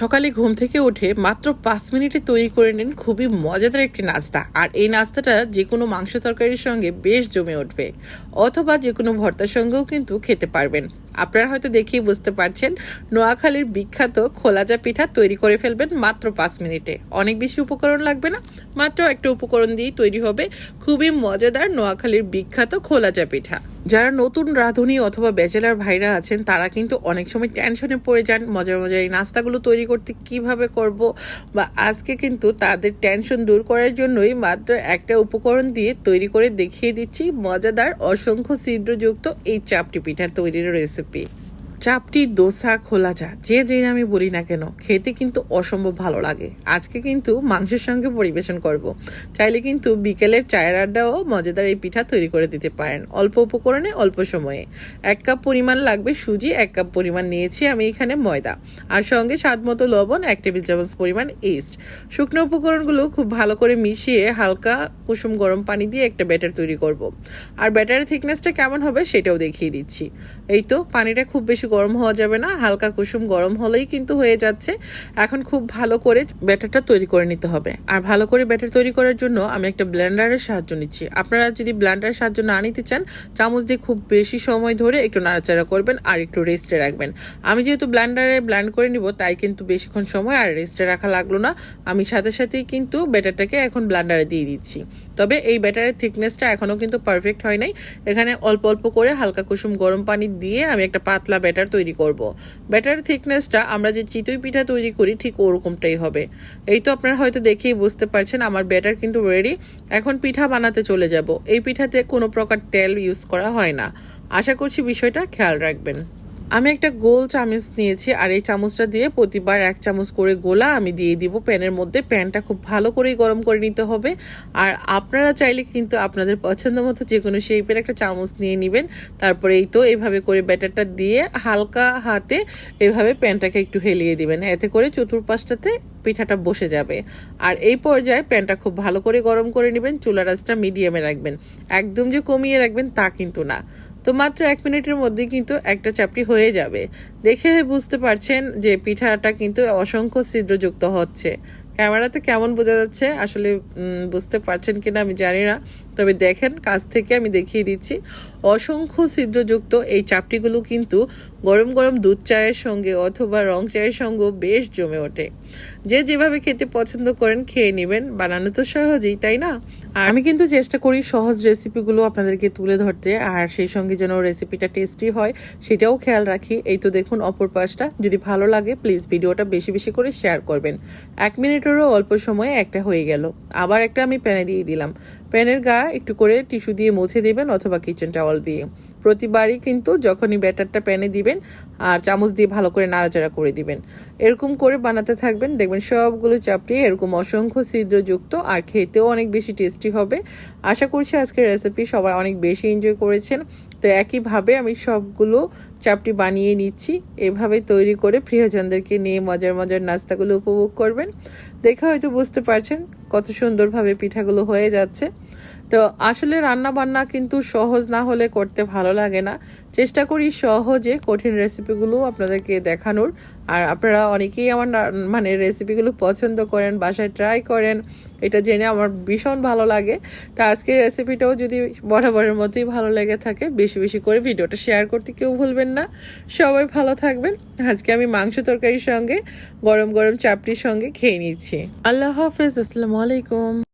সকালে ঘুম থেকে উঠে মাত্র পাঁচ মিনিটে তৈরি করে নিন খুবই মজাদার একটি নাস্তা। আর এই নাস্তাটা যে কোনো মাংস তরকারির সঙ্গে বেশ জমে উঠবে, অথবা যে কোনো ভর্তার সঙ্গেও কিন্তু খেতে পারবেন। আপনারা হয়তো দেখেই বুঝতে পারছেন, নোয়াখালীর বিখ্যাত খোলাজা পিঠা তৈরি করে ফেলবেন মাত্র পাঁচ মিনিটে। অনেক বেশি উপকরণ লাগবে না, মাত্র একটা উপকরণ দিয়েই তৈরি হবে খুবই মজাদার নোয়াখালীর বিখ্যাত খোলাজা পিঠা। যারা নতুন রাঁধুনি অথবা ব্যাচেলার ভাইরা আছেন, তারা কিন্তু অনেক সময় টেনশনে পড়ে যান, মজার মজার এই নাস্তাগুলো তৈরি করতে কীভাবে করব বা আজকে কিন্তু তাদের টেনশন দূর করার জন্যই মাত্র একটা উপকরণ দিয়ে তৈরি করে দেখিয়ে দিচ্ছি। মজাদার, অসংখ্য ছিদ্রযুক্ত এই চাপটি পিঠার তৈরির রেসিপি চাপটি দোসা খোলা চা, যে যে আমি বলি না কেন, খেতে কিন্তু অসম্ভব ভালো লাগে। আজকে কিন্তু মাংসের সঙ্গে পরিবেশন করব। চাইলে কিন্তু বিকেলের চায়ের আড্ডাও মজাদার এই পিঠা তৈরি করে দিতে পারেন, অল্প উপকরণে, অল্প সময়ে। এক কাপ পরিমাণ লাগবে সুজি, এক কাপ পরিমাণ নিয়েছি আমি এখানে ময়দা। আর সঙ্গে স্বাদ মতো লবণ, এক টেবিল চামচ পরিমাণ ইস্ট। শুকনো উপকরণগুলো খুব ভালো করে মিশিয়ে হালকা কুসুম গরম পানি দিয়ে একটা ব্যাটার তৈরি করব। আর ব্যাটারের থিকনেসটা কেমন হবে সেটাও দেখিয়ে দিচ্ছি। এই তো, পানিটা খুব বেশি গরম হওয়া যাবে না, হালকা কুসুম গরম হলেই কিন্তু হয়ে যাচ্ছে। এখন খুব ভালো করে ব্যাটারটা তৈরি করে নিতে হবে। আর ভালো করে ব্যাটার তৈরি করার জন্য আমি একটা ব্লেন্ডারের সাহায্য নিচ্ছি। আপনারা যদি ব্লেন্ডারের সাহায্য না নিতে চান, চামচ দিয়ে খুব বেশি সময় ধরে একটু নাড়াচাড়া করবেন আর একটু রেস্টে রাখবেন। আমি যেহেতু ব্লেন্ডারে ব্ল্যান্ড করে নিব, তাই কিন্তু বেশিক্ষণ সময় আর রেস্টে রাখা লাগল না। আমি সাথে সাথেই কিন্তু ব্যাটারটাকে এখন ব্লেন্ডারে দিয়ে দিচ্ছি। তবে এই ব্যাটারের থিকনেসটা এখনও কিন্তু পারফেক্ট হয় নাই। এখানে অল্প অল্প করে হালকা কুসুম গরম পানি দিয়ে আমি একটা পাতলা ব্যাটার তৈরি করব। ব্যাটার থিকনেসটা আমরা যে চিতই পিঠা তৈরি করি, ঠিক ওরকমটাই হবে। এই তো আপনারা হয়তো দেখেই বুঝতে পারছেন, আমার ব্যাটার কিন্তু রেডি এখন পিঠা বানাতে চলে যাব। এই পিঠাতে কোনো প্রকার তেল ইউজ করা হয় না। আশা করছি বিষয়টা খেয়াল রাখবেন। আমি একটা গোল চামচ নিয়েছি আর এই চামচটা দিয়ে প্রতিবার এক চামচ করে গোলা আমি দিয়ে দিব। প্যানের মধ্যে প্যানটা খুব ভালো করেই গরম করে নিতে হবে। আর আপনারা চাইলে কিন্তু আপনাদের পছন্দ মতো যে কোনো শেপের একটা চামচ নিয়ে নেবেন। তারপরে এই তো এইভাবে করে ব্যাটারটা দিয়ে হালকা হাতে এভাবে প্যানটাকে একটু হেলিয়ে দিবেন। এতে করে চতুর্পাশটাতে পিঠাটা বসে যাবে। আর এই পর্যায়ে প্যানটা খুব ভালো করে গরম করে নেবেন। চুলা রাসটা মিডিয়ামে রাখবেন। একদম যে কমিয়ে রাখবেন তা কিন্তু না। তো মাত্র এক মিনিটের মধ্যে কিন্তু একটা চাপটি হয়ে যাবে। দেখে বুঝতে পারছেন যে পিঠাটা কিন্তু অসংখ্য ছিদ্রযুক্ত হচ্ছে। ক্যামেরাতে কেমন বোঝা যাচ্ছে? আসলে বুঝতে পারছেন কিনা আমি জানি না। তবে দেখেন, কাছ থেকে আমি দেখিয়ে দিচ্ছি। অসংখ্য ছিদ্রযুক্ত এই চাপটিগুলো কিন্তু গরম গরম দুধ চায়ের সঙ্গে অথবা রং চায়ের সঙ্গেও বেশ জমে ওঠে। যে যেভাবে খেতে পছন্দ করেন, খেয়ে নেবেন। বানানো তো সহজেই, তাই না? আর আমি কিন্তু চেষ্টা করি সহজ রেসিপিগুলো আপনাদেরকে তুলে ধরতে, আর সেই সঙ্গে যেন রেসিপিটা টেস্টি হয়, সেটাও খেয়াল রাখি। এই তো দেখুন, অপর পাশটা। যদি ভালো লাগে, প্লিজ ভিডিওটা বেশি বেশি করে শেয়ার করবেন। এক মিনিটেরও অল্প সময়ে একটা হয়ে গেল। আবার একটা আমি প্যানে দিয়ে দিলাম। প্যানের গা একটু করে টিস্যু দিয়ে মুছে দেবেন অথবা কিচেন টাওয়াল দিয়ে। প্রতিবারই কিন্তু যখনই ব্যাটারটা প্যানে দিবেন আর চামচ দিয়ে ভালো করে নাড়াচাড়া করে দিবেন। এরকম করে বানাতে থাকবেন। দেখবেন সবগুলো চাপড়ি এরকম অসংখ্য ছিদ্রযুক্ত আর খেতেও অনেক বেশি টেস্টি হবে। আশা করছি আজকের রেসিপি সবাই অনেক বেশি এনজয় করেছেন। তো একইভাবে আমি সবগুলো চাপটি বানিয়ে নিচ্ছি। এভাবে তৈরি করে প্রিয়জনদেরকে নিয়ে মজার মজার নাস্তাগুলো উপভোগ করবেন। দেখে হয়তো বুঝতে পারছেন কত সুন্দরভাবে পিঠাগুলো হয়ে যাচ্ছে। তো আসলে রান্না বান্না কিন্তু সহজ না হলে করতে ভালো লাগে না। চেষ্টা করি সহজে কঠিন রেসিপিগুলো আপনাদেরকে দেখানোর। আর আপনারা অনেকেই আমার মানে রেসিপিগুলো পছন্দ করেন, বাসায় ট্রাই করেন, এটা জেনে আমার ভীষণ ভালো লাগে। তা আজকের রেসিপিটাও যদি বরাবরের মতোই ভালো লেগে থাকে, বেশি বেশি করে ভিডিওটা শেয়ার করতে কেউ ভুলবেন না। সবাই ভালো থাকবেন। আজকে আমি মাংস তরকারির সঙ্গে, গরম গরম চাপটির সঙ্গে খেয়ে নিচ্ছি। আল্লাহ হাফেজ, আসসালামু আলাইকুম।